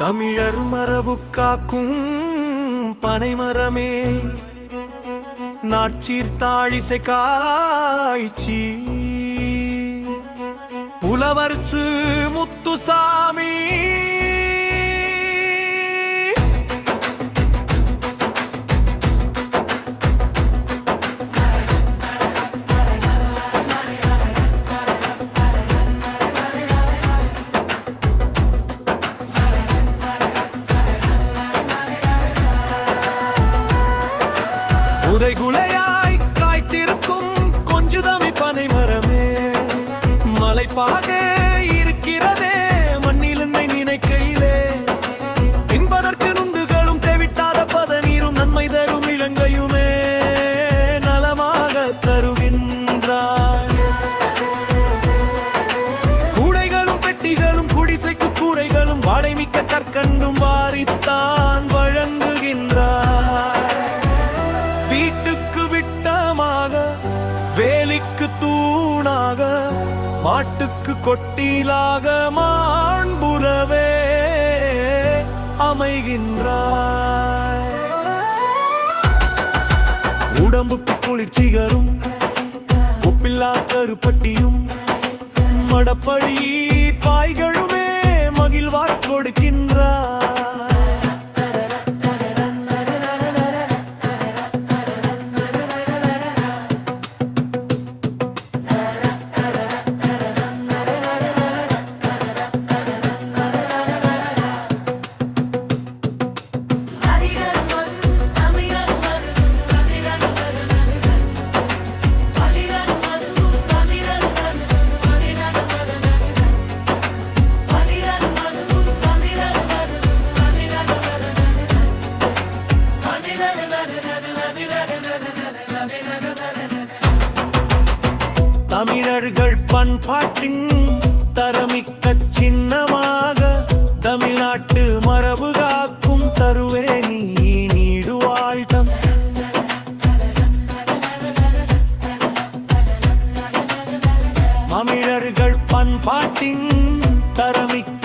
தமிழர் மரபு காக்கும் பனைமரமே. நாட்சீர் தாழிசை காய்ச்சி. புலவர்சு முத்துசாமி. உரைகுலையாய் காய்த்திருக்கும் கொஞ்சுதமி பனை மரமே மலைப்பாக இருக்கிறதே மண்ணிலென்னை நினைக்கையிலே. தின்பதற்கு நுண்டுகளும் தேவிட்டாத பத நீரும் நன்மை தரும் இலங்கையுமே. நலமாக தருகின்றாய். கூடைகளும் பெட்டிகளும் குடிசைக்கு கூரைகளும் வாடைமிக்க கற்கண்டும் வாரித்தான். நாட்டுக்கு கொட்டிலாக மாண்புறவே அமைகின்றாய். உடம்புக்கு குளிர்ச்சிகரும் ஒப்பில்லா கருப்பட்டியும் மடப்படி பாய்களுமே மகிழ்வார் கொடுக்கின்ற தமிழர்கள் பண்பாட்டின் தரமிக்க சின்னமாக தமிழ்நாட்டு மரபு காக்கும் தருவே நீ நீடு வாழ்த்தம் தமிழர்கள் பண்பாட்டின் தரமிக்க